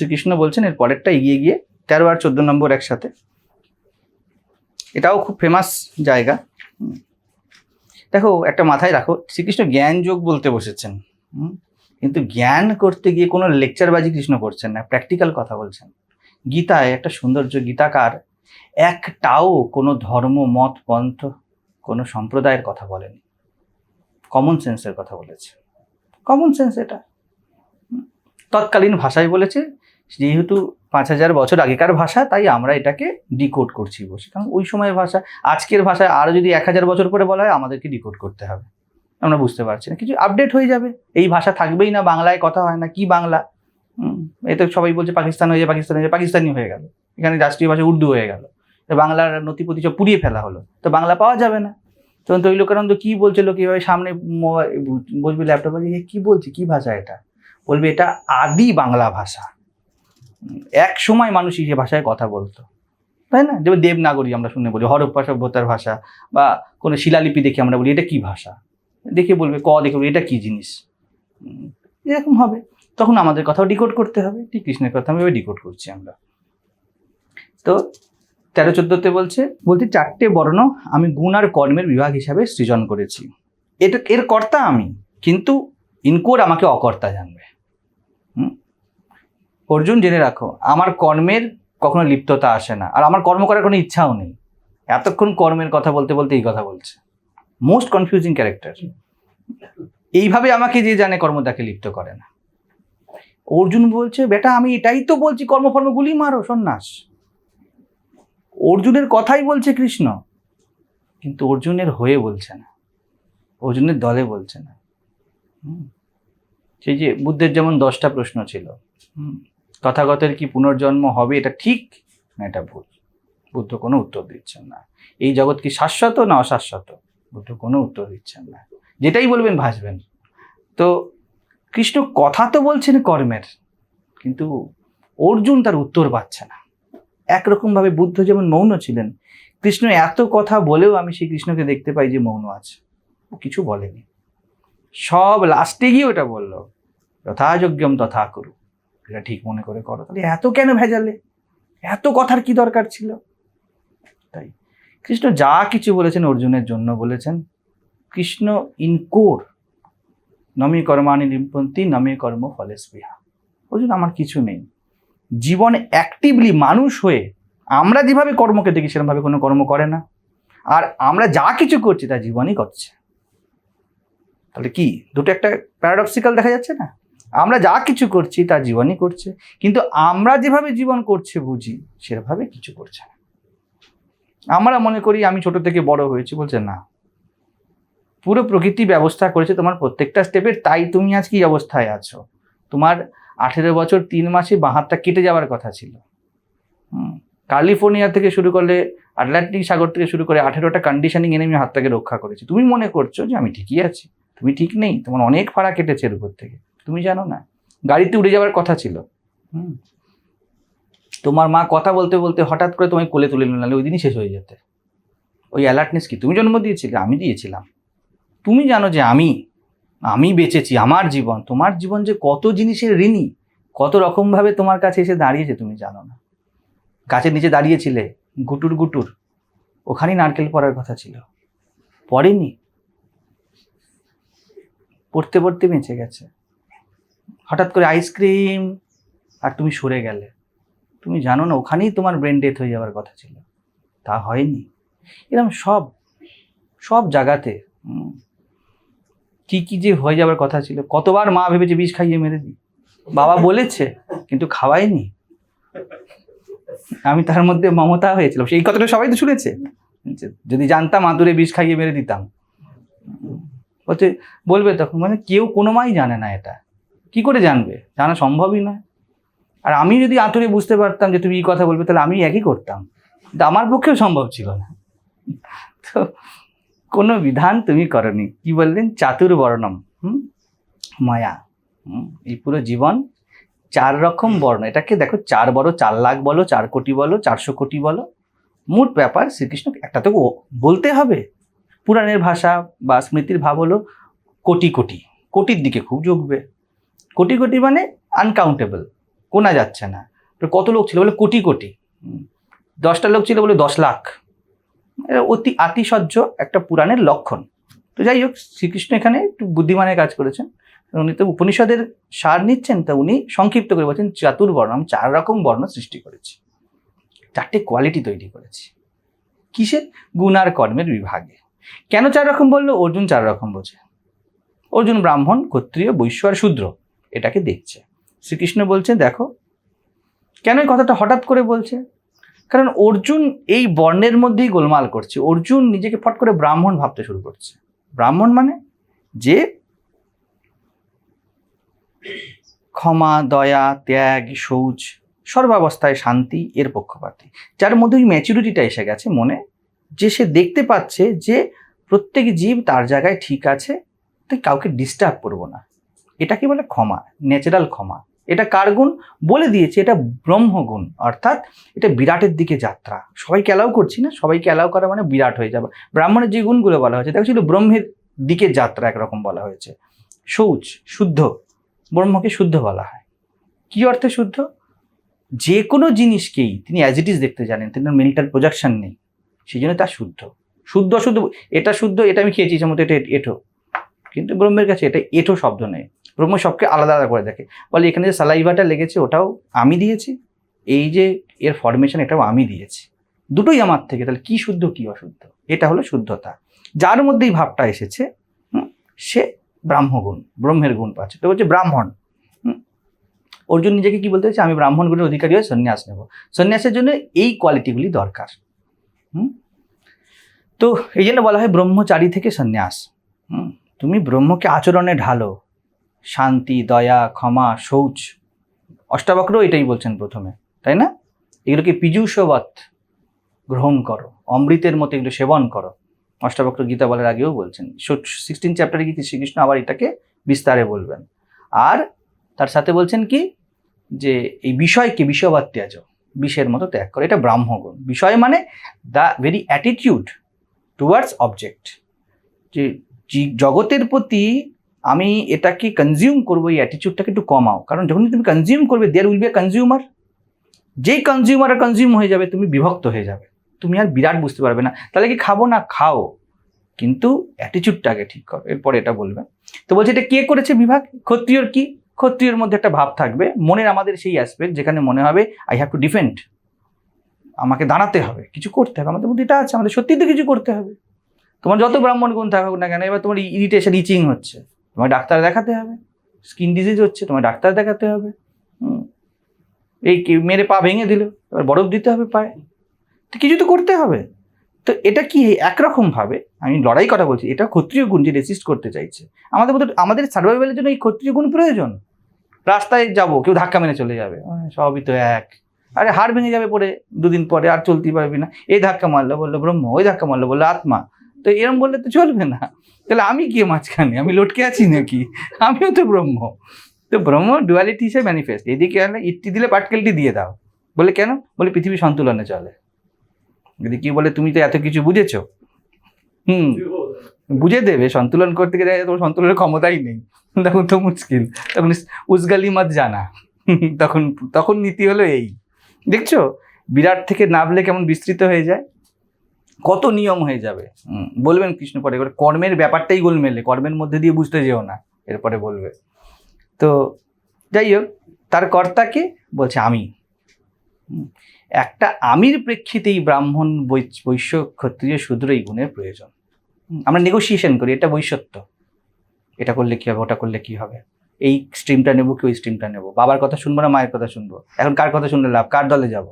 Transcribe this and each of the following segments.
শ্রীকৃষ্ণ বলছেন, এর পরেরটা এগিয়ে গিয়ে তেরো আর চোদ্দ নম্বর একসাথে। এটাও খুব ফেমাস জায়গা। দেখো, একটা মাথায় রাখো, শ্রীকৃষ্ণ জ্ঞান যোগ বলতে বসেছেন। কিন্তু জ্ঞান করতে গিয়ে কোনো লেকচারবাজি কৃষ্ণ করছেন না, প্র্যাকটিক্যাল কথা বলছেন। গীতায় একটা সৌন্দর্য, গীতাকার একটাও কোনো ধর্ম, মত, পন্থ, কোনো সম্প্রদায়ের কথা বলেনি। কমন সেন্সের কথা বলেছে। কমন সেন্স এটা। তৎকালীন ভাষায় বলেছে যেহেতু পাঁচ হাজার বছর আগেকার ভাষা তাই আমরা এটাকে ডিকোড করছি বসে কারণ ওই সময়ের ভাষা আজকের ভাষায় আরও যদি এক হাজার বছর পরে বলা হয় আমাদেরকে ডিকোড করতে হবে। আমরা বুঝতে পারছি না। কিছু আপডেট হয়ে যাবে। এই ভাষা থাকবেই না বাংলায় কথা হয় না কি বাংলা? হুম, এই তো সবাই বলছে পাকিস্তান হয়ে যায় পাকিস্তান হয়ে যায় পাকিস্তানি হয়ে গেল। এখানে রাষ্ট্রীয় ভাষা উর্দু হয়ে গেল। বাংলার নথিপতি সব পুড়িয়ে ফেলা হলো। তো বাংলা পাওয়া যাবে না। তখন তৈলকানন্দ কি বলছিল কীভাবে সামনে বসবে ল্যাপটপে যে কি বলছে? কী ভাষা এটা? বলবে এটা আদি বাংলা ভাষা। এক সময় মানুষ এই ভাষায় কথা বলতো, তাই না? যেমন দেবনাগরী আমরা শুনে বলি, হরপ্পা সভ্যতার ভাষা বা কোনো শিলালিপি দেখে আমরা বলি, এটা কি ভাষা? দেখে বলবে, ক দেখে বলবে, এটা কি জিনিস? এরকম হবে। তখন আমাদের কথাও ডিকোড করতে হবে, ঠিক কৃষ্ণের কথা আমি ডিকোড করছি আমরা। তো তেরো চোদ্দতে বলছে বলতে চারটে বর্ণ আমি গুণ আর কর্মের বিভাগ হিসাবে সৃজন করেছি। এটা এর কর্তা আমি, কিন্তু ইনকোর আমাকে অকর্তা জানবে। হুম? অর্জুন, জেনে রাখো, আমার কর্মের কখনো লিপ্ততা আসে না। আর আমার কর্ম করার কোনো ইচ্ছাও নেই। এতক্ষণ কর্মের কথা বলতে বলতে এই কথা বলছে। মোস্ট কনফিউজিং ক্যারেক্টার এইভাবে আমাকে যে জানে কর্ম তাকে লিপ্ত করে না। অর্জুন বলছে, বেটা, আমি এটাই তো বলছি কর্মফর্ম গুলি মারো, সন্ন্যাস। অর্জুনের কথাই বলছে কৃষ্ণ, কিন্তু অর্জুনের হয়ে বলছে না। অর্জুনের দলে বলছে না। সেই যে বুদ্ধের যেমন দশটা প্রশ্ন ছিল। তথাগতের কি পুনর্জন্ম হবে এটা ঠিক? না, এটা ভুল। বুদ্ধ কোনো উত্তর দিচ্ছেন না। এই জগৎ কি শাশ্বত না অশাশ্বত? বুদ্ধ কোনো উত্তর দিচ্ছেন না। যেটাই বলবেন ভাসবেন। তো কৃষ্ণ কথা তো বলছেন কর্মের, কিন্তু অর্জুন তার উত্তর পাচ্ছে না। একরকমভাবে বুদ্ধ যেমন মৌন ছিলেন, কৃষ্ণ এত কথা বলেও আমি সেই কৃষ্ণকে দেখতে পাই যে মৌন আছে। ও কিছু বলেনি। সব লাস্টে গিয়ে ওটা বলল যথাযোগ্যম তথা করু এটা ঠিক মনে করে করো। তাহলে এত কেন ভেজালে? এত কথার কি দরকার ছিল? তাই। কৃষ্ণ যা কিছু বলেছেন অর্জুনের জন্য বলেছেন। কৃষ্ণ ইনকোর নমি কর্মানি লিম্পন্তি নমি কর্ম ফলে স্পৃহা। অর্জুন, আমার কিছু নেই। জীবন অ্যাক্টিভলি মানুষ হয়ে আমরা যেভাবে কর্মকে দেখি, সেরকমভাবে কোনো কর্ম করে না। আর আমরা যা কিছু করছি, তা জীবনই করছে। তাহলে কি, দুটো একটা প্যারাডক্সিক্যাল দেখা যাচ্ছে না? আমরা যা কিছু করছি, তা জীবনই করছে। কিন্তু আমরা যেভাবে জীবন করছে বুঝি, সেভাবে কিছু করছে না। আমরা মনে করি, আমি ছোট থেকে বড় হয়েছি, বলছে না। পুরো প্রকৃতি ব্যবস্থা করেছে তোমার প্রত্যেকটা স্টেপের, তাই তুমি আজ কি অবস্থায় আছো? তোমার আঠেরো বছর তিন মাসে বাঁ হাতটা কেটে যাওয়ার কথা ছিল। ক্যালিফোর্নিয়া থেকে শুরু করলে, আটলান্টিক সাগর থেকে শুরু করে আঠেরোটা কন্ডিশনিং এনে আমি হাতটাকে রক্ষা করেছি। তুমি মনে করছ যে আমি ঠিকই আছি, তুমি ঠিক নেই, তোমার অনেক ফাড়া কেটেছে এর উপর থেকে। তুমি জানো না? গাড়িতে উড়ে যাওয়ার কথা ছিল। হুম। তোমার মা কথা বলতে বলতে হঠাৎ করে তোমায় কোলে তুলে নিলে ওই দিনই শেষ হয়ে যেতে। ওই অ্যালার্টনেস কি? তুমি জন্ম দিয়েছিলে? আমি দিয়েছিলাম। তুমি জানো যে আমি আমি বেঁচেছি, আমার জীবন। তোমার জীবন যে কত জিনিসের ঋণী, কত রকমভাবে তোমার কাছে এসে দাঁড়িয়েছে তুমি জানো না। গাছের নিচে দাঁড়িয়েছিলে গুটুর গুটুর ওখানেই নারকেল পড়ার কথা ছিল। পড়েনি। পড়তে পড়তে বেঁচে গেছে। হঠাৎ করে আইসক্রিম আর তুমি সরে গেলে। তুমি জানো না, ওখানেই তোমার ব্রেন ডেথ হয়ে যাওয়ার কথা ছিল। তা হয়নি। এরকম সব সব জায়গাতে কি কি যে হয়ে যাওয়ার কথা ছিল। কতবার মা ভেবেছে বিষ খাইয়ে মেরে দিই। বাবা বলেছে, কিন্তু খাওয়াইনি আমি তার মধ্যে মমতা হয়েছিলাম। সেই কথাটা সবাই তো শুনেছে। যদি জানতাম আদুরে বিষ খাইয়ে মেরে দিতাম। হচ্ছে বলবে তখন মানে কেউ কোনো মাই জানে না এটা। কি করে জানবে? জানা সম্ভবই নয়। আর আমি যদি আঁতুরে বুঝতে পারতাম যে তুমি এই কথা বলবে, তাহলে আমি একই করতাম। কিন্তু আমার পক্ষেও সম্ভব ছিল না। তো কোনো বিধান তুমি করনি। কি বললেন? চাতুর বর্ণম, হুম? মায়া এই পুরো জীবন চার রকম বর্ণ। এটাকে দেখো, চার বড়, চার লাখ বলো, চার কোটি বলো, চারশো কোটি বলো। মোট ব্যাপার শ্রীকৃষ্ণ, একটা তো বলতে হবে। পুরাণের ভাষা বা স্মৃতির ভাব হলো কোটি কোটি। কোটির দিকে খুব ঝুঁকবে। কোটি কোটি মানে আনকাউন্টেবল কোনা যাচ্ছে না। কত লোক ছিল বলে কোটি কোটি। দশটা লোক ছিল বলে দশ লাখ। এটা অতি আতিশয্য একটা পুরাণের লক্ষণ। তো যাই হোক, শ্রীকৃষ্ণ এখানে একটু বুদ্ধিমানের কাজ করেছেন। উনি তো উপনিষদের সার নিচ্ছেন, তা উনি সংক্ষিপ্ত করে বলছেন চাতুর্বর্ণ আমি চার রকম বর্ণ সৃষ্টি করেছি। চারটে কোয়ালিটি তৈরি করেছি। কিসের? গুণ আর কর্মের বিভাগে। কেন চার রকম বলল? অর্জুন চার রকম বোঝে। অর্জুন ব্রাহ্মণ, ক্ষত্রিয়, বৈশ্য আর শূদ্র। এটাকে দেখছে। শ্রীকৃষ্ণ বলছে, দেখো, কেন এই কথাটা হঠাৎ করে বলছে? কারণ অর্জুন এই বর্ণের মধ্যেই গোলমাল করছে। অর্জুন নিজেকে ফট করে ব্রাহ্মণ ভাবতে শুরু করছে। ব্রাহ্মণ মানে? যে ক্ষমা, দয়া, ত্যাগ শৌচ সর্বাবস্থায় শান্তি, এর পক্ষপাতী। যার মধ্যে ওই ম্যাচুরিটিটা এসে গেছে মনে। যে সে দেখতে পাচ্ছে যে প্রত্যেক জীব তার জায়গায় ঠিক আছে, তাই কাউকে ডিস্টার্ব করব না। এটাকে বলে ক্ষমা ন্যাচারাল ক্ষমা। এটা কার গুণ? বলে দিয়েছে এটা ব্রহ্মগুণ অর্থাৎ এটা বিরাটের দিকে যাত্রা। সবাইকে অ্যালাউ করছি না, সবাইকে অ্যালাউ করা মানে বিরাট হয়ে যাবে ব্রাহ্মণের যে গুণগুলো বলা হয়েছে, দেখো ছিল ব্রহ্মের দিকে যাত্রা একরকম বলা হয়েছে। শৌচ শুদ্ধ, ব্রহ্মকে শুদ্ধ বলা হয়। কি অর্থে শুদ্ধ? যে কোনো জিনিসকেই, তিনি অ্যাজ ইট ইজ দেখতে জানেন, তিনি মেন্টাল প্রোজাকশন নেই সেই জন্য তা শুদ্ধ। শুদ্ধ শুদ্ধ এটা শুদ্ধ, এটা আমি খেয়েছি যেমন এটা এঠো। কিন্তু ব্রহ্মের কাছে এটা এঠো শব্দ নেই। ব্রহ্ম সবকে আলাদা আলাদা করে দেখে। বলে, এখানে যে সালাইভাটা লেগেছে, ওটাও আমি দিয়েছি। এই যে এর ফরমেশন এটাও আমি দিয়েছি। দুটোই আমার থেকে। তাহলে কি শুদ্ধ, কি অশুদ্ধ? এটা হলো শুদ্ধতা। যার মধ্যে এই ভাবটা এসেছে সে ব্রাহ্মগুণ, ব্রহ্মের গুণ পাচ্ছে। তো বলছে ব্রাহ্মণ, হুম। অর্জুন নিজেকে কি বলতে চাইছে? আমি ব্রাহ্মণ গুণের অধিকারী হয়ে সন্ন্যাস নেব। সন্ন্যাসের জন্য এই কোয়ালিটিগুলি দরকার তো এই জন্য বলা হয় ব্রহ্মচারী থেকে সন্ন্যাস তুমি ব্রহ্মকে আচরণে ঢালো। শান্তি, দয়া, ক্ষমা, শৌচ। অষ্টাবক্র এটাই বলছেন প্রথমে, তাই না? এগুলোকে পীযূষবৎ গ্রহণ করো, অমৃতের মতো এগুলো সেবন করো। অষ্টাবক্র গীতা বলার আগেও বলছেন সিক্সটিন চ্যাপ্টারে গিয়ে শ্রীকৃষ্ণ আবার এটাকে বিস্তারে বলবেন? আর তার সাথে বলছেন কি? যে এই বিষয়কে বিষয়বাদ ত্যাজ, বিষের মতো ত্যাগ করো, এটা ব্রাহ্মগুণ। বিষয় মানে the very attitude towards object. যে জগতের প্রতি আমি এটাকে কনজিউম করব, এই অ্যাটিটিউডটাকে একটু কমাও। কারণ যখন তুমি কনজিউম করবে there will be a consumer যেই কনজিউমার কনজিউম হয়ে যাবে, তুমি বিভক্ত হয়ে যাবে। তুমি আর বিরাট বুঝতে পারবে না। তাহলে কি খাব না খাও? কিন্তু অ্যাটিটিউডটাকে ঠিক করো। এরপরে এটা বলবে। তো বলছে, এটা কে করেছে বিভাগ? ক্ষত্রিয়র কি? ক্ষত্রিয়র মধ্যে একটা ভাব থাকবে। মনের আমাদের সেই অ্যাসপেক্ট যেখানে মনে হবে আই হ্যাভ টু ডিফেন্ড আমাকে দাঁড়াতে হবে। কিছু করতে হবে। আমাদের মধ্যে এটা আছে। আমাদের সত্যি তো কিছু করতে হবে। তোমার যত ব্রাহ্মণ গুণ থাকুক না কেন, এবার তোমার ইরিটেশন ইচিং হচ্ছে। তোমার ডাক্তার দেখাতে হবে। স্কিন ডিজিজ হচ্ছে তোমার ডাক্তার দেখাতে হবে। এই মেরে পা ভেঙে দিল, এবার বরফ দিতে হবে পায়ে। তো কিছু তো করতে হবে। তো এটা কি একরকমভাবে আমি লড়াই কথা বলছি, এটা ক্ষত্রিয় গুণ যে রেসিস্ট করতে চাইছে। আমাদের মধ্যে, আমাদের সার্ভাইভালের জন্য এই ক্ষত্রিয় গুণ প্রয়োজন। রাস্তায় যাব, কেউ ধাক্কা মেরে চলে যাবে। সবই তো এক। আরে হাড় ভেঙে যাবে পরে দুদিন পরে আর চলতেই পারবি না। এই ধাক্কা মারলো, বলল ব্রহ্ম, ওই ধাক্কা মারলো, বলল আত্মা। তো এরম বললে তো চলবে না। তাহলে আমি কি মাঝখানে, আমি লটকে আছি নাকি? আমিও তো ব্রহ্ম। তো ব্রহ্ম ডুয়ালিটি হিসেবে ম্যানিফেস্ট এদিকে আনলে ইটটি দিলে পাটকেলটি দিয়ে দাও। বলে কেন? বলে পৃথিবী সন্তুলনে চলে। যদি কি বলে, তুমি তো এত কিছু বুঝেছ? হুম। বুঝে দেবে। সন্তুলন করতে গেলে তোমার সন্তুলনের ক্ষমতাই নেই। তখন তো মুশকিল। তখন উসগালি মত জানা। তখন তখন নীতি হলো এই। দেখছ? বিরাট থেকে নামলে কেমন বিস্তৃত হয়ে যায়। কত নিয়ম হয়ে যাবে? বলবেন কৃষ্ণ পরে, এবার কর্মের ব্যাপারটাই গোলমেলে কর্মের মধ্যে দিয়ে বুঝতে যেও না, এরপরে বলবে। তো যাই হোক, তার কর্তাকে বলছে, আমি। একটা আমির প্রেক্ষিতেই ব্রাহ্মণ বৈশ্য ক্ষত্রিয় শূদ্র এই গুণের প্রয়োজন। আমরা নেগোসিয়েশন করি, এটা বৈশ্যত্ব এটা করলে কি হবে, ওটা করলে কি হবে? এই স্ট্রিমটা নেব কি, ওই স্ট্রিমটা নেব? বাবার কথা শুনব না, মায়ের কথা শুনব? এখন কার কথা শুনলে লাভ? কার দলে যাব?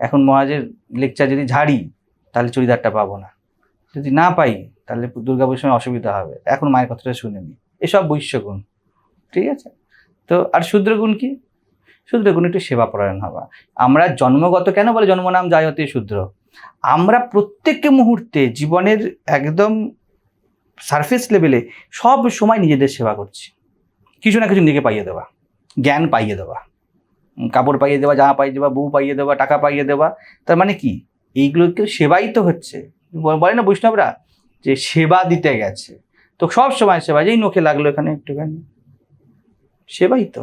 এখন মহাজের লেকচার যদি ঝাড়ি তাহলে চুড়িদারটা পাবো না। যদি না পাই, তাহলে দুর্গাপুজোর সময় অসুবিধা হবে। এখন মায়ের কথাটা শুনে নি এসব বৈশ্যগুণ, ঠিক আছে? তো আর শূদ্রগুণ কি? শূদ্রগুণ একটু সেবা পরায়ণ হওয়া। আমরা জন্মগত, কেন বলে জন্ম নাম জন্মনাম জায়তে শূদ্র? আমরা প্রত্যেক মুহূর্তে জীবনের একদম সারফেস লেভেলে সব সময় নিজেদের সেবা করছি। কিছু না কিছু নিজেকে পাইয়ে দেওয়া। জ্ঞান পাইয়ে দেওয়া। কাপড় পাইয়ে দেওয়া জামা পাইয়ে দেওয়া, বউ পাইয়ে দেওয়া, টাকা পাইয়ে দেওয়া। তার মানে কি? এইগুলোকে সেবাই তো হচ্ছে বলে না বৈষ্ণবরা? যে সেবা দিতে গেছে। তো সব সময় সেবা, যেই নখে লাগল এখানে একটুখানি। সেবাই তো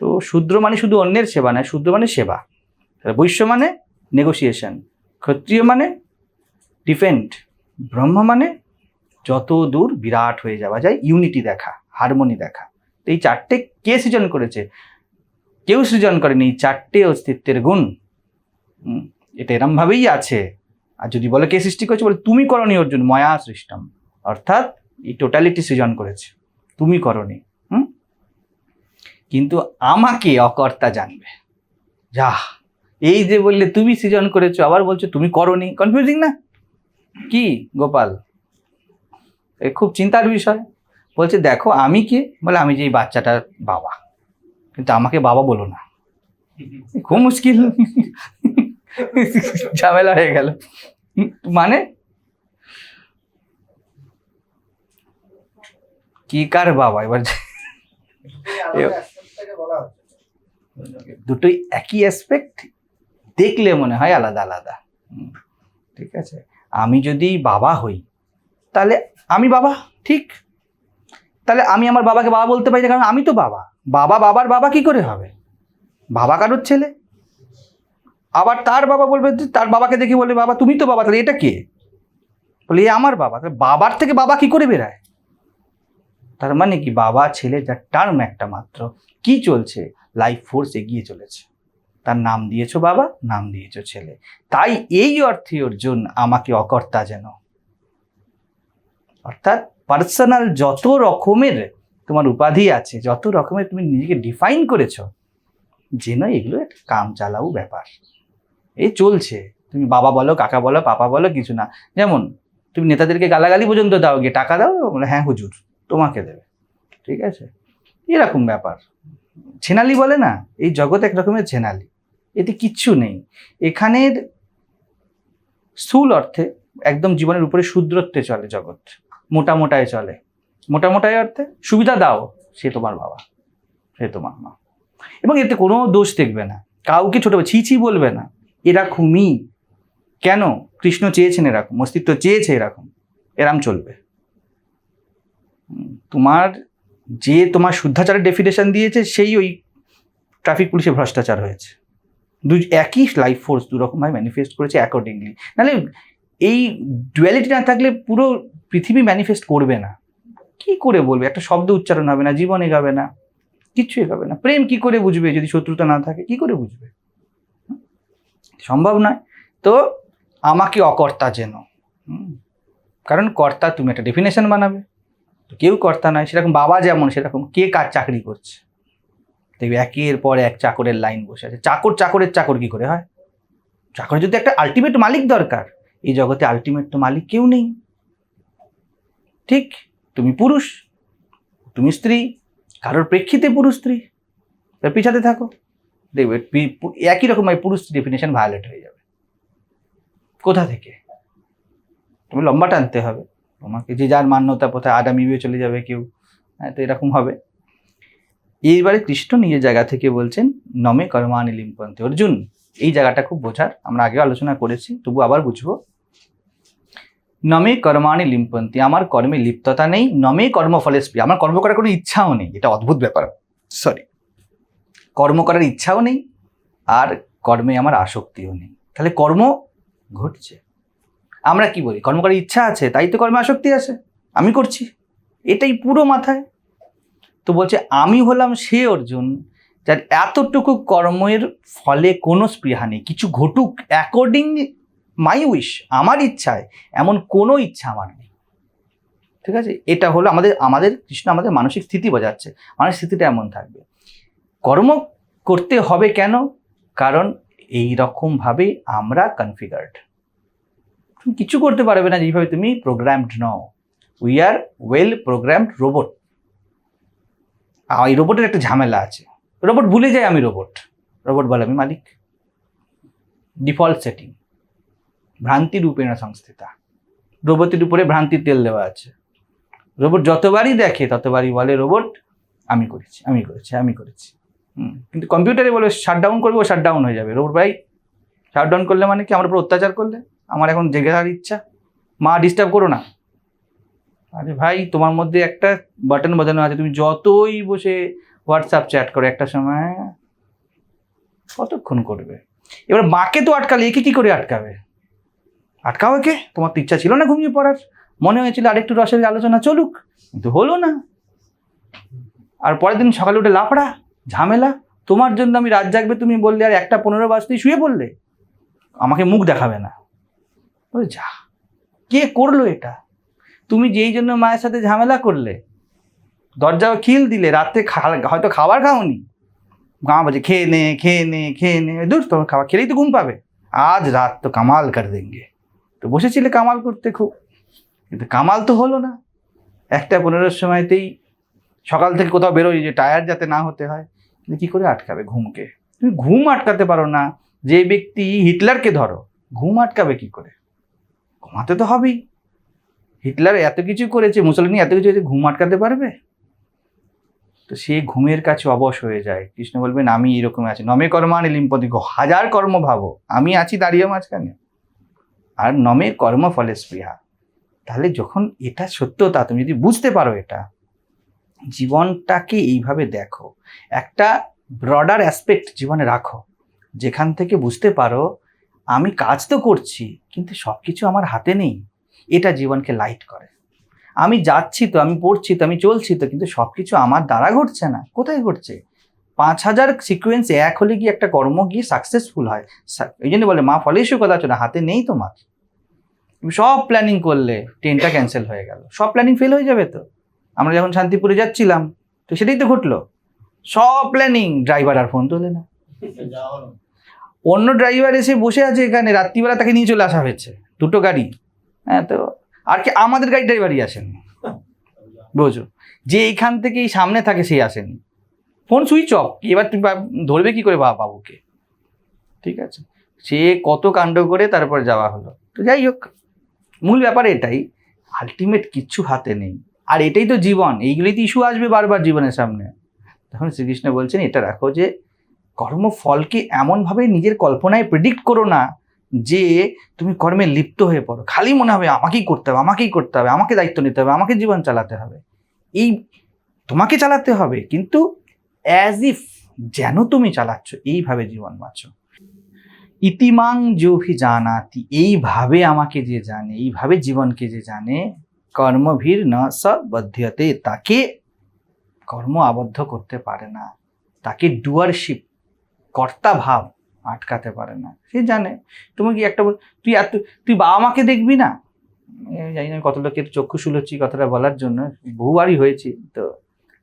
তো শূদ্র মানে শুধু অন্যের সেবা নয়, শূদ্র মানে সেবা। বৈশ্য মানে নেগোসিয়েশন ক্ষত্রিয় মানে ডিফেন্ড ব্রহ্ম মানে যত দূর বিরাট হয়ে যাওয়া যায় ইউনিটি দেখা হারমোনি দেখা। তো এই চারটে কে সৃজন করেছে? কেউ সৃজন করেনি চারটে অস্তিত্বের গুণ। এটা এরমভাবেই আছে। আর যদি বলে কে সৃষ্টি করেছে, বলে তুমি করনি অর্জুন, ময়া সৃষ্টম। অর্থাৎ এই টোটালিটি সৃজন করেছে। তুমি করনি, হুম? কিন্তু আমাকে অকর্তা জানবে। যা, এই যে বললে তুমি সৃজন করেছ, আবার বলছো তুমি করনি কনফিউজিং না? কি গোপাল? এ খুব চিন্তার বিষয়। বলছে, দেখো, আমি কে? বলে, আমি যে এই বাচ্চাটার বাবা। কিন্তু আমাকে বাবা বলো না। খুব মুশকিল। ঝামেলা হয়ে গেল। মানে? কি কার বাবা? এবার দুটোই একই অ্যাসপেক্ট দেখলে মনে হয় আলাদা আলাদা। ঠিক আছে? আমি যদি বাবা হই, তাহলে আমি বাবা, ঠিক? তাহলে আমি আমার বাবাকে বাবা বলতে পারি না, কারণ আমি তো বাবা। বাবা বাবার বাবা কি করে হবে? বাবা কারোর ছেলে? আবার তার বাবা বলবে তার বাবাকে দেখে বলবে, বাবা, তুমি তো বাবা, তাহলে এটা কে? বলে, এ আমার বাবা। তাহলে বাবার থেকে বাবা কি করে বেরায়? তার মানে কি? বাবা, ছেলে যার টার্ম একটা মাত্র। কি চলছে? লাইফ ফোর্স এগিয়ে চলেছে। তার নাম দিয়েছ বাবা, নাম দিয়েছ ছেলে। তাই এই অর্থে অর্জুন আমাকে অকর্তা যেন। অর্থাৎ পার্সোনাল যত রকমের তোমার উপাধি আছে, যত রকমের তুমি নিজেকে ডিফাইন করেছ, যেন এগুলো একটা কাম চালাও ব্যাপার। এই চলছে। তুমি বাবা বলো, কাকা বলো, পাপা বলো, কিছু না। যেমন, তুমি নেতাদেরকে গালাগালি পর্যন্ত দাও, গিয়ে টাকা দাও, বলে হ্যাঁ হুজুর, তোমাকে দেবে। ঠিক আছে? এরকম ব্যাপার। ছেনালি বলে না, এই জগৎ এক রকমের ছেনালি। এতে কিচ্ছু নেই। এখানের স্থূল অর্থে একদম জীবনের উপরে শূদ্রত্বে চলে জগৎ। মোটা মোটায় চলে। মোটা মোটায় অর্থে সুবিধা দাও, সে তোমার বাবা, সে তোমার মা। এবং এতে কোনো দোষ দেখবে না। কাউকে ছোট ছি ছি বলবে না। এরকমই। কেন? কৃষ্ণ চেয়েছেন এরকম, অস্তিত্ব চেয়েছে এরকম। এরম চলবে। তোমার যে তোমার শুদ্ধাচারের ডেফিনেশন দিয়েছে, সেই ওই ট্রাফিক পুলিশে ভ্রষ্টাচার হয়েছে। দু, একই লাইফ ফোর্স দুরকমভাবে ম্যানিফেস্ট করেছে অ্যাকর্ডিংলি নাহলে এই ডুয়ালিটি না থাকলে পুরো পৃথিবী ম্যানিফেস্ট করবে না। কি করে বলবে? একটা শব্দ উচ্চারণ হবে না, জীবন এগাবে না, কিচ্ছু এগাবে না। প্রেম কি করে বুঝবে যদি শত্রুতা না থাকে? কি করে বুঝবে? সম্ভব নয়। তো আমাকে অকর্তা যেন কারণ কর্তা তুমি একটা ডেফিনেশন বানাবে। কেউ কর্তা নয়, সেরকম বাবা যেমন সেরকম, কে কার চাকরি করছে? দেখবে একের পর এক চাকরের লাইন বসে আছে। চাকর চাকরের চাকর কি করে হয়? চাকরের যদি একটা আলটিমেট মালিক দরকার, এই জগতে আলটিমেট তো মালিক কেউ নেই। ঠিক? তুমি পুরুষ, তুমি স্ত্রী, কারোর প্রেক্ষিতে পুরুষ, স্ত্রী। পিছাতে থাকো। দেখবে একই রকম এই পুরুষ ডেফিনেশন ভায়োলেট হয়ে যাবে। কোথা থেকে? তুমি লম্বা টানতে হবে। তোমাকে যে যার মান্যতা পথে আদামি হয়ে চলে যাবে কেউ। হ্যাঁ তো এরকম হবে। এইবারে কৃষ্ণ নিজের জায়গা থেকে বলছেন, নমে কর্মানি লিম্পন্তে। অর্জুন, এই জায়গাটা খুব বোঝার। আমরা আগেও আলোচনা করেছি, তবু আবার বুঝব। নমে কর্মাণি লিম্পন্তি। আমার কর্মে লিপ্ততা নেই, নমে কর্মফলে আমার কর্ম করার কোনো ইচ্ছাও নেই। এটা অদ্ভুত ব্যাপার। সরি কর্ম করার ইচ্ছাও নেই আর কর্মে আমার আসক্তিও নেই। তাহলে কর্ম ঘটছে। আমরা কি বলি? কর্ম করার ইচ্ছা আছে, তাই তো কর্মে আসক্তি আছে। আমি করছি। এটাই পুরো মাথায়। তো বলছে, আমি হলাম সে অর্জুন যার এতটুকু কর্মের ফলে কোনো স্পৃহা নেই। কিছু ঘটুক অ্যাকর্ডিং মাই উইশ আমার ইচ্ছায়, এমন কোনো ইচ্ছা আমার নেই। ঠিক আছে? এটা হলো আমাদের আমাদের কৃষ্ণ আমাদের মানসিক স্থিতি বোঝাচ্ছে। মানসিক স্থিতিটা এমন থাকবে। কর্ম করতে হবে কেন? কারণ এই রকমভাবে আমরা কনফিগার্ড তুমি কিছু করতে পারবে না যেভাবে তুমি programmed now. We are well programmed robot এই রোবটের একটা ঝামেলা আছে। রোবট ভুলে যায় আমি রোবট রোবট বলে আমি মালিক। ডিফল্ট সেটিং ভ্রান্তি রূপেণ সংস্থিতা। রোবটের উপরে ভ্রান্তির তেল দেওয়া আছে। রোবট যতবারই দেখে, ততবারই বলে রোবট আমি করেছি আমি করেছি আমি করেছি। কিন্তু কম্পিউটারে বলবে শাট ডাউন করবে, ও শাট ডাউন হয়ে যাবে। রোবট ভাই শাট ডাউন করলে মানে কি? আমার উপর অত্যাচার করলে? আমার এখন জেগে থাকার ইচ্ছা? মা ডিস্টার্ব করো না। আরে ভাই, তোমার মধ্যে একটা বাটন বাজানো আছে। তুমি যতই বসে হোয়াটসঅ্যাপ চ্যাট করে, একটা সময় কতক্ষণ করবে? এবার মাকে তো আটকালে, একে কি করে আটকাবে? আটকাও একে তোমার তো ইচ্ছা ছিল না ঘুমিয়ে পড়ার। মনে হয়েছিল আরেকটু রসের আলোচনা চলুক, কিন্তু হলো না। আর পরের দিন সকালে উঠে লাফড়া। ঝামেলা? তোমার জন্য আমি রাত জাগবে, তুমি বললে, আর, একটা পনেরো বাজতেই শুয়ে পড়লে? আমাকে মুখ দেখাবে না। বলে, যা। কে করল এটা? তুমি যেই জন্য মায়ের সাথে ঝামেলা করলে দরজা খিল দিলে, রাত্রে খা- হয়তো খাবার খাওনি। মা বলছে, খেয়ে নে খেয়ে নে খেয়ে নে। দূর তোমার খাবার খেলেই তো ঘুম পাবে। আজ রাত তো কামাল কর দেঙ্গে। তো বসেছিলে কামাল করতে খুব। কিন্তু কামাল তো হলো না। একটা পনেরোর সময়তেই সকাল থেকে কোথাও বেরোই যে টায়ার যাতে না হতে হয়। কিন্তু কী করে আটকাবে ঘুমকে? তুমি ঘুম আটকাতে পারো না। যে ব্যক্তি হিটলারকে ধরো, ঘুম আটকাবে কি করে? ঘুমাতে তো হবেই। হিটলার এত কিছু করেছে মুসলিনী এত কিছু ঘুম আটকাতে পারবে? তো সে ঘুমের কাছে অবশ হয়ে যায়। কৃষ্ণ বলবেন আমি এরকম আছি। নমে কর্মানি লিম্পদিক হাজার কর্ম ভাবো। আমি আছি দাঁড়িয়ে মাঝখানে। আর নমে কর্ম ফলে স্পৃহা। তাহলে যখন এটা সত্যতা তুমি যদি বুঝতে পারো এটা জীবনটাকে এইভাবে দেখো। একটা ব্রডার অ্যাসপেক্ট জীবনে রাখো। যেখান থেকে বুঝতে পারো, আমি কাজ তো করছি, কিন্তু সব কিছু আমার হাতে নেই। এটা জীবনকে লাইট করে। আমি যাচ্ছি তো, আমি পড়ছি তো, আমি চলছি তো, কিন্তু সব কিছু আমার দ্বারা ঘটছে না। কোথায় ঘটছে? পাঁচ হাজার সিকোয়েন্স এক হলে গিয়ে একটা কর্ম গিয়ে সাকসেসফুল হয়। এই জন্য বলে, মা, ফলে সুখ কথা না, হাতে নেই তোমার। তুমি সব প্ল্যানিং করলে ট্রেনটা ক্যান্সেল হয়ে গেল। সব প্ল্যানিং ফেল হয়ে যাবে তো। আমরা যখন শান্তিপুরে যাচ্ছিলাম, তো সেটাই তো ঘটলো। সব প্ল্যানিং ড্রাইভার আর ফোন তোলে না। অন্য ড্রাইভার এসে বসে আছে এখানে, রাত্রিবেলা তাকে নিয়ে চলে আসা হয়েছে, দুটো গাড়ি। হ্যাঁ তো আর কি, আমাদের গাড়ি ড্রাইভারই আসেনি। বুঝো যে এইখান থেকে এই সামনে থাকে সেই আসেনি। ফোন সুইচ অফ এবার তুমি ধরবে কি করে বা- বাবুকে ঠিক আছে? সে কত কাণ্ড করে তারপর যাওয়া হলো। তো যাই হোক, মূল ব্যাপার এটাই আলটিমেট কিচ্ছু হাতে নেই। আর এটাই তো জীবন, এইগুলোই তো ইস্যু আসবে বারবার জীবনের সামনে। তখন শ্রীকৃষ্ণ বলছেন, এটা রাখো যে কর্মফলকে এমনভাবে নিজের কল্পনায় প্রেডিক্ট করো না যে তুমি কর্মে লিপ্ত হয়ে পড়ো। খালি মনে হবে আমাকেই করতে হবে, আমাকেই করতে হবে, আমাকে দায়িত্ব নিতে হবে, আমাকে জীবন চালাতে হবে। এই তোমাকে চালাতে হবে, কিন্তু অ্যাজ ইফ যেন তুমি চালাচ্ছ, এইভাবে জীবন বাঁচো। ইতিমাং যোভি জানাতি এইভাবে আমাকে যে জানে, এইভাবে জীবনকে যে জানে কর্মভীর ন স বধ্যতে তাকে কর্ম আবদ্ধ করতে পারে না। তাকে ডুয়ারশিপ কর্তা ভাব আটকাতে পারে না। সে জানে, তুমি কি একটা তুই এত, তুই বাবা মাকে দেখবি না? জানি না কত লোকের চক্ষু শুলোচ্ছি কথাটা বলার জন্য, বহুবারই হয়েছি, তো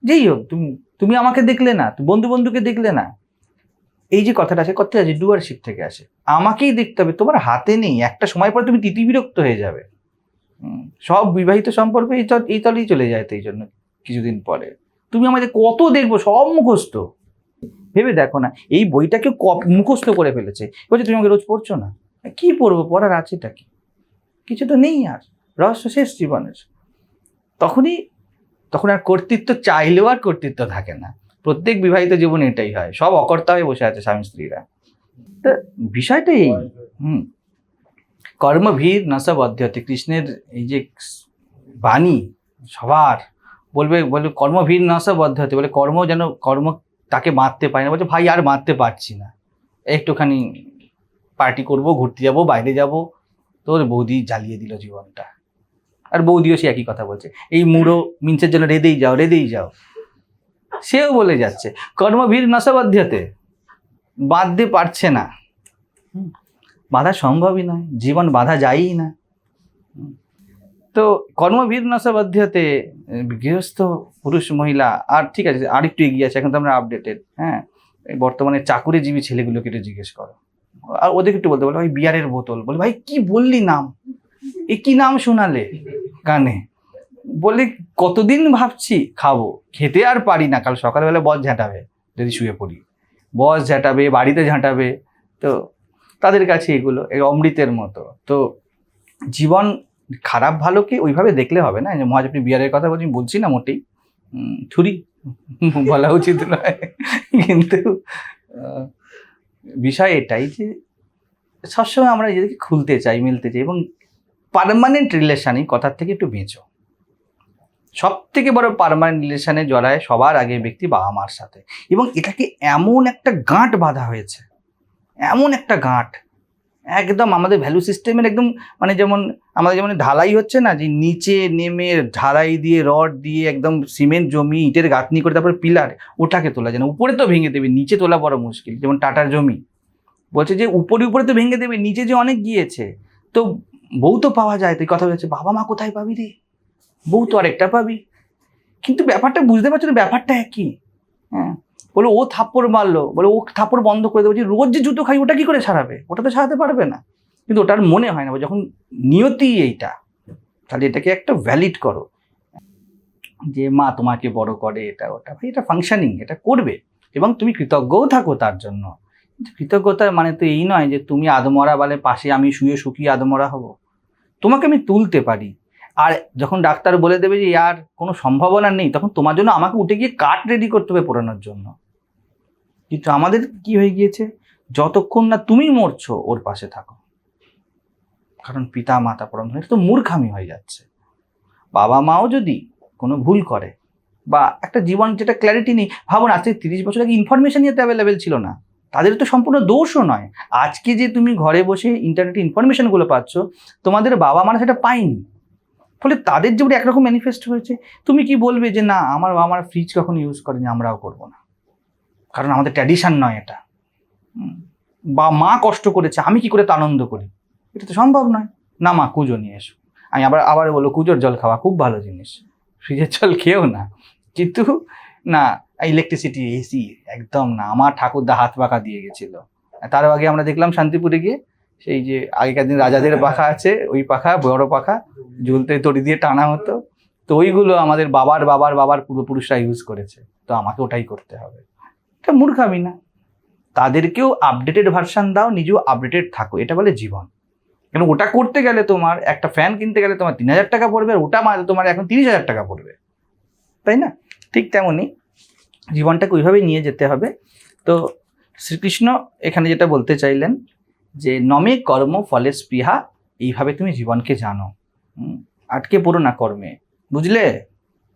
যেই হোক, তুমি তুমি আমাকে দেখলে না, বন্ধু বন্ধুকে দেখলে না। এই যে কথাটা আছে কথা আছে ডুয়ারশিপ থেকে আসে, আমাকেই দেখতে হবে, তোমার হাতে নেই, একটা সময় পর তুমি তিতিবিরক্ত হয়ে যাবে। সব বিবাহিত সম্পর্ক এই এই তলেই চলে যায় তো এই জন্য কিছুদিন পরে। তুমি আমাদের কত দেখব, সব মুখস্থ। ভেবে দেখো না, এই বইটাকে মুখস্থ করে ফেলেছে। বলছে, তুমি আমাকে রোজ পড়ছো না? কি পড়ব, পড়ার আছেটা কি? কিছু তো নেই আর, রহস্য শেষ জীবনের। তখনই, তখন আর কর্তৃত্ব চাইলেও আর কর্তৃত্ব থাকে না। প্রত্যেক বিবাহিত জীবনে এটাই হয়, সব অকর্তা হয়ে বসে আছে স্বামী স্ত্রীরা তো বিষয়টা এই, হুম। কর্মভীর নসব অধ্যতে কৃষ্ণের এই যে বাণী, সবার, বলবে বলবে কর্মভীর নসব অধ্যতে বলে কর্ম যেন কর্ম তাকে মারতে পারে না। বলছে, ভাই, আর মারতে পারছি না। একটুখানি পার্টি করব, ঘুরতে যাব, বাইরে যাব। তোর বৌদি জ্বালিয়ে দিল জীবনটা। আর বৌদিও সে একই কথা বলছে, এই মুড়ো মিনসের জন্য রেদেই যাও রেদেই যাও। সেও বলে যাচ্ছে, কর্মভীর নশাবাধ্যতে বাঁধতে পারছে না। বাধা সম্ভবই নয়, জীবন বাধা যায়ই না। তো কর্মভীর নশাবাধ্যতে গৃহস্থ পুরুষ মহিলা, আর ঠিক আছে, আর একটু এগিয়ে আছে, এখন তো আমরা আপডেটেড হ্যাঁ? বর্তমানে চাকুরিজীবী ছেলেগুলোকে একটু জিজ্ঞেস করো। আর ওদেরকে একটু বলতে বলো, ভাই, বিয়ারের বোতল। বলে, ভাই, কি বললি নাম? এ কি নাম শোনালে কানে? বলে, কতদিন ভাবছি খাব, খেতে আর পারি না, কাল সকালবেলা বস ঝাঁটাবে, যদি শুয়ে পড়ি। বস ঝাঁটাবে, বাড়িতে ঝাঁটাবে, তো তাদের কাছে এগুলো, এই অমৃতের মতো। তো জীবন খারাপ ভালো কি ওইভাবে দেখলে হবে না? যে মহাজ আপনি বিয়ারের কথা বলছি বলছি না মোটেই। ছুরি বলা উচিত নয়। কিন্তু বিষয় এটাই যে সবসময় আমরা নিজেদেরকে খুলতে চাই, মিলতে চাই এবং পারমানেন্ট রিলেশানই কথার থেকে একটু বেঁচো। সব থেকে বড় পারমানেন্ট রিলেশানে জড়ায় সবার আগে ব্যক্তি বাবা মার সাথে। এবং এটাকে এমন একটা গাঁট বাঁধা হয়েছে। এমন একটা গাঁট। একদম আমাদের ভ্যালু সিস্টেমের একদম মানে যেমন, আমাদের যেমন ঢালাই হচ্ছে না, যে নিচে নেমে ঢালাই দিয়ে, রড দিয়ে একদম সিমেন্ট জমি, ইটের গাঁথনি করে তারপর পিলার ওটাকে তোলা যায় না। উপরে তো ভেঙে দেবে, নিচে তোলা বড় মুশকিল। যেমন টাটার জমি। বলছে যে উপরে উপরে তো ভেঙে দেবে, নিচে যে অনেক গিয়েছে। তো বউ তো পাওয়া যায়, তুই কথা বলছে, বাবা মা কোথায় পাবি রে? বউ তো আরেকটা পাবি। কিন্তু ব্যাপারটা বুঝতে পারছ না ব্যাপারটা একই। হ্যাঁ। বলে ও থাপ্পড় মারলো, বলে ও থাপ্পড় বন্ধ করে দেবো, যে রোজ যে জুতো খাই ওটা কি করে ছাড়াবে? ওটা তো ছাড়াতে পারবে না। কিন্তু ওটার মনে হয় না যখন নিয়তি এইটা, তাহলে এটাকে একটা ভ্যালিড করো। যে মা তোমাকে বড় করে, এটা ওটা, ভাই এটা ফাংশনিং এটা করবে। এবং তুমি কৃতজ্ঞও থাকো তার জন্য। কৃতজ্ঞতার মানে তো এই নয় যে তুমি আদমরা বলে পাশে আমি শুয়ে শুকিয়ে আদমরা হব। তোমাকে আমি তুলতে পারি। আর যখন ডাক্তার বলে দেবে যে আর কোনো সম্ভাবনা নেই, তখন তোমার জন্য আমাকে উঠে গিয়ে কাঠ রেডি করতে হবে পোড়ানোর জন্য। কিন্তু আমাদের কি হয়ে গিয়েছে? যতক্ষণ না তুমি মরছো, ওর পাশে থাকো। কারণ পিতা, মাতা, পরম এটা তো মূর্খামি হয়ে যাচ্ছে। বাবা মাও যদি কোনো ভুল করে বা একটা জীবন যেটা ক্ল্যারিটি নেই, ভাবুন আজকে তিরিশ বছর আগে ইনফরমেশনই এত অ্যাভেলেবেল ছিল না। তাদের তো সম্পূর্ণ দোষও নয়। আজকে যে তুমি ঘরে বসে ইন্টারনেটে ইনফরমেশনগুলো পাচ্ছ, তোমাদের বাবা মারা সেটা পায়নি। ফলে তাদের যেমন একরকম ম্যানিফেস্ট হয়েছে। তুমি কি বলবে যে, না, আমার বাবা মারা ফ্রিজ কখনো ইউজ করেনি, আমরাও করব না কারণ আমাদের ট্র্যাডিশন নয় এটা। বা মা কষ্ট করেছে, আমি কি করে তা আনন্দ করি? এটা তো সম্ভব নয়। না, মা, কুজো নিয়ে এসো। আমি আবার আবার বলো কুজোর জল খাওয়া খুব ভালো জিনিস। ফ্রিজের জল খেয়েও না। কিন্তু, না ইলেকট্রিসিটি এসি একদম না। আমার ঠাকুরদা হাত পাকা দিয়ে গেছিল। তার আগে আমরা দেখলাম শান্তিপুরে গিয়ে সেই যে আগেকার দিন রাজাদের পাখা আছে, ওই পাখা, বড় পাখা, ঝুলতে তড়ি দিয়ে টানা হতো। তো ওইগুলো আমাদের বাবার বাবার বাবার পূর্বপুরুষরা ইউজ করেছে। তো আমাকে ওটাই করতে হবে। এটা মূর্খামি না। তাদেরকেও আপডেটেড ভার্সান দাও, নিজেও আপডেটেড থাকো। এটা বলে জীবন। কারণ ওটা করতে গেলে তোমার একটা ফ্যান কিনতে গেলে তোমার তিন হাজার টাকা পড়বে, আর ওটা মাঝে তোমার এখন তিরিশ হাজার টাকা পড়বে। তাই না? ঠিক তেমনই জীবনটাকে ওইভাবেই নিয়ে যেতে হবে। তো শ্রীকৃষ্ণ এখানে যেটা বলতে চাইলেন যে নমে কর্ম ফলে স্পৃহা এইভাবে তুমি জীবনকে জানো। আটকে পড়ো না কর্মে। বুঝলে?